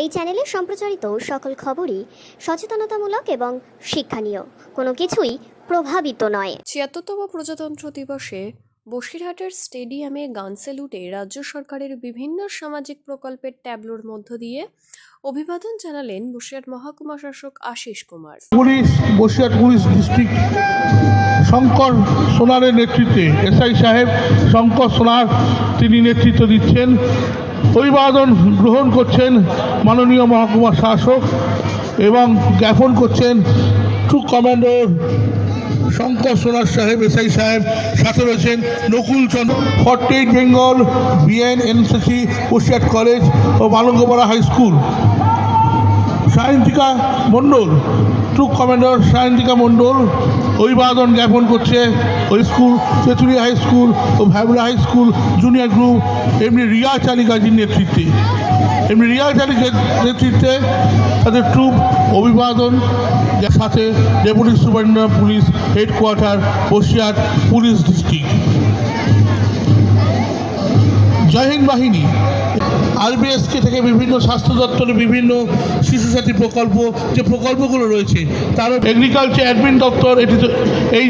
এই চ্যানেলে সম্প্রচারিত সকল খবরই সচেতনতামূলক এবং শিক্ষণীয়। কোনো কিছুই প্রভাবিত নয়। ছিয়াত্তরতম প্রজাতন্ত্র দিবসে বসিরহাটের স্টেডিয়ামে গান স্যালুটে রাজ্য সরকারের বিভিন্ন সামাজিক প্রকল্পের ট্যাবলোর মধ্য দিয়ে অভিবাদন জানালেন বসিরহাট মহকুমা শাসক Ashis Kumar. Police Basirhat police district Shankar সোনারের নেতৃত্বে এসআই সাহেব শঙ্কর সোনার তিনি নেতৃত্ব দিচ্ছেন। অভিবাদন গ্রহণ করছেন মাননীয় মহকুমা শাসক এবং জ্ঞাপন করছেন ট্রু কমান্ডার শঙ্কর সোনার সাহেব, এসআই সাহেব, সাথে রয়েছেন Nakul Chandra. Forty Bengal BN NCC Basirhat college ও Balangapara high school. Sayantika Mondal troop commander Sayantika Mondal, অভিবাদন জ্ঞাপন করছে ওই স্কুল, তেঁতুলিয়া হাই স্কুল ও Bhyabla high school junior group এমনি রিয়া চালিকাজির নেতৃত্বে। এমনি রিয়া চালিকার নেতৃত্বে তাদের ট্রুপ অভিবাদন সাথে deputy superintendent police headquarter Basirhat police district Jai Hind বাহিনী। আরবিএসকে থেকে বিভিন্ন স্বাস্থ্য দপ্তরের বিভিন্ন শিশু সাথী প্রকল্প, যে প্রকল্পগুলো রয়েছে, তারও এগ্রিকালচার অ্যাডমিন দপ্তর, এটি এই